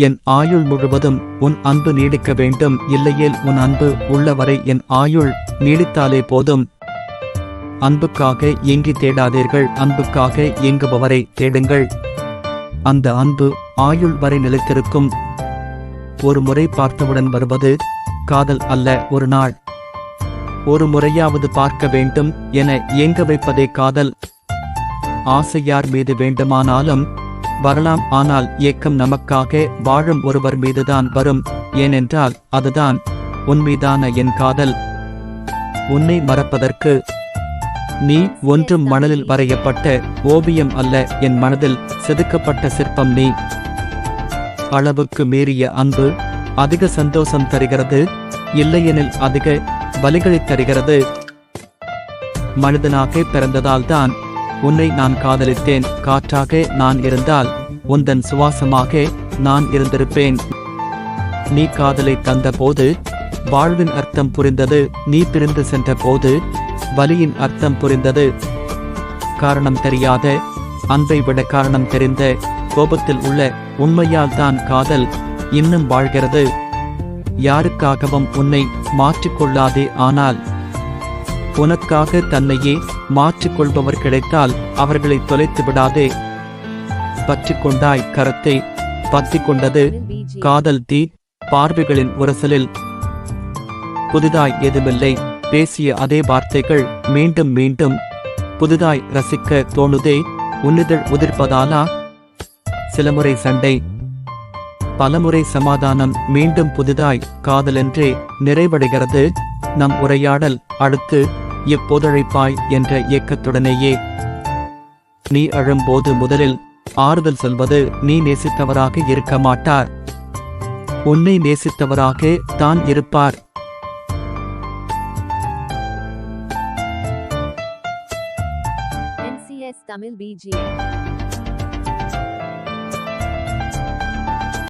என் ஆயுள் முழுவதும் உன் அன்பு நீடிக்க வேண்டும். இல்லையேல் உன் அன்பு உள்ளவரை என் ஆயுள் நீடித்தாலே போதும். அன்புக்காக ஏங்கி தேடாதீர்கள். அன்புக்காக ஏங்குபவரை தேடுங்கள். அந்த அன்பு ஆயுள் வரை நிலைத்திருக்கும். ஒரு முறை பார்த்தவுடன் வருவது காதல் அல்ல ஒரு நாள். ஒரு முறையாவது பார்க்க வேண்டும் என ஏங்க வைப்பதே காதல். ஆசை யார் மீது வேண்டுமானாலும் வரலாம். ஆனால் ஏக்கம் நமக்காக வாழும் ஒருவர் மீதுதான் வரும். ஏனென்றால் அதுதான் உன்மீதான என் காதல். உன்னை மறப்பதற்கு நீ ஒன்றும் மணலில் வரையப்பட்ட ஓவியம் அல்ல. என் மனதில் செதுக்கப்பட்ட சிற்பம் நீ. அளவுக்கு மீறிய அன்பு அதிக சந்தோஷம் தருகிறது. இல்லையெனில் அதிக வலிகளை தருகிறது. மனிதனாக பிறந்ததால்தான் உன்னை நான் காதலித்தேன். காற்றாக நான் இருந்தால் உந்தன் சுவாசமாக நான் இருந்திருப்பேன். நீ காதலை தந்தபோது வாழ்வின் அர்த்தம் புரிந்தது நீ பிரிந்து சென்ற போது வலியின் அர்த்தம் புரிந்தது. காரணம் தெரியாத அன்பை விட காரணம் தெரிந்த கோபத்தில் உள்ள உண்மையால் தான் காதல் இன்னும் வாழ்கிறது. யாருக்காகவும் உன்னை மாற்றிக்கொள்ளாதே ஆனால் உனக்காக தன்னையே மாற்றிக்கொள்பவர் கிடைத்தால் அவர்களை தொலைத்து விடாதே. பற்றிக் கொண்டாய் கரத்தை பற்றி கொண்டது காதல் தீ பார்வைகளின் உரசலில். புதிதாய் எதுமில்லை பேசிய அதே வார்த்தைகள் மீண்டும் மீண்டும். புதிதாய் ரசிக்க தோணுதே உன்னிதழ் உதிர்ப்பதாலா சில முறை சண்டை. பலமுறை சமாதானம் மீண்டும் புதிதாய் காதலென்றே நிறைவடைகிறது. நம் உரையாடல் அடுத்து எப்போதழைப்பாய் என்ற இயக்கத்துடனேயே. நீ அழும்போது முதலில் ஆறுதல் சொல்வது நீ நேசித்தவராக இருக்க மாட்டார். உன்னை நேசித்தவராக தான் இருப்பார். தமிழ் Tamil